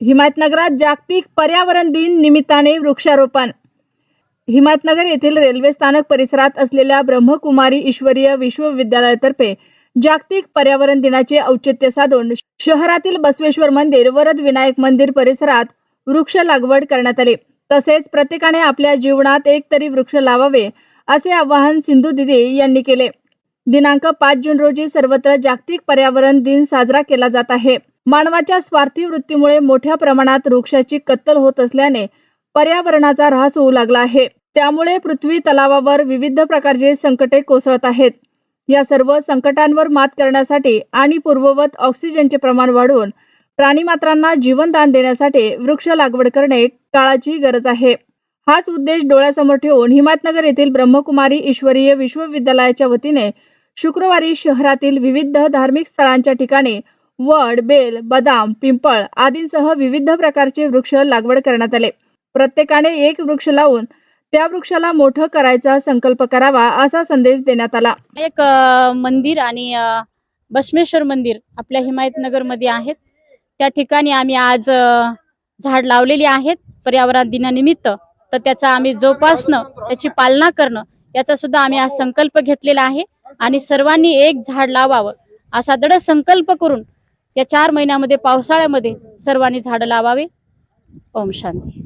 हिमायतनगरात जागतिक पर्यावरण दिन निमित्ताने वृक्षारोपण. हिमायतनगर येथील रेल्वे स्थानक परिसरात असलेल्या ब्रह्मकुमारी ईश्वरीय विश्वविद्यालयातर्फे जागतिक पर्यावरण दिनाचे औचित्य साधून शहरातील बसवेश्वर मंदिर वरद विनायक मंदिर परिसरात वृक्ष लागवड करण्यात आली. तसेच प्रत्येकाने आपल्या जीवनात एक तरी वृक्ष लावावे असे आवाहन सिंधू दिदी यांनी केले. दिनांक पाच जून रोजी सर्वत्र जागतिक पर्यावरण दिन साजरा केला जात आहे. मानवाच्या स्वार्थी वृत्तीमुळे मोठ्या प्रमाणात वृक्षाची कत्तल होत असल्याने पर्यावरणाचा ऱ्हास होऊ लागला आहे. त्यामुळे पृथ्वी तलावावर विविध प्रकारचे संकटे कोसळत आहेत. या सर्व संकटांवर मात करण्यासाठी आणि पूर्ववत ऑक्सिजनचे प्रमाण वाढवून प्राणीमात्रांना जीवनदान देण्यासाठी वृक्ष लागवड करणे काळाची गरज आहे. हाच उद्देश डोळ्यासमोर ठेवून हिमायतनगर येथील ब्रह्मकुमारी ईश्वरीय विश्वविद्यालयाच्या वतीने शुक्रवारी शहरातील विविध धार्मिक स्थळांच्या ठिकाणी वड बेल बदाम पिंपळ आदींसह विविध प्रकारचे वृक्ष लागवड करण्यात आले. प्रत्येकाने एक वृक्ष लावून त्या वृक्षाला मोठं करायचा संकल्प करावा असा संदेश देण्यात आला. एक मंदिर आणि अ, मंदिर आपल्या हिमायतनगरमध्ये आहेत. त्या ठिकाणी आम्ही आज झाड लावलेली आहेत पर्यावरण दिनानिमित्त. तर त्याचा आम्ही जोपासणं त्याची पालना करणं याचा सुद्धा आम्ही आज संकल्प घेतलेला आहे आणि सर्वांनी एक झाड लावावं असा दृढ संकल्प करून या चार महिन्यामध्ये पावसाळ्यामध्ये सर्वांनी झाडं लावावे. ओम शांती.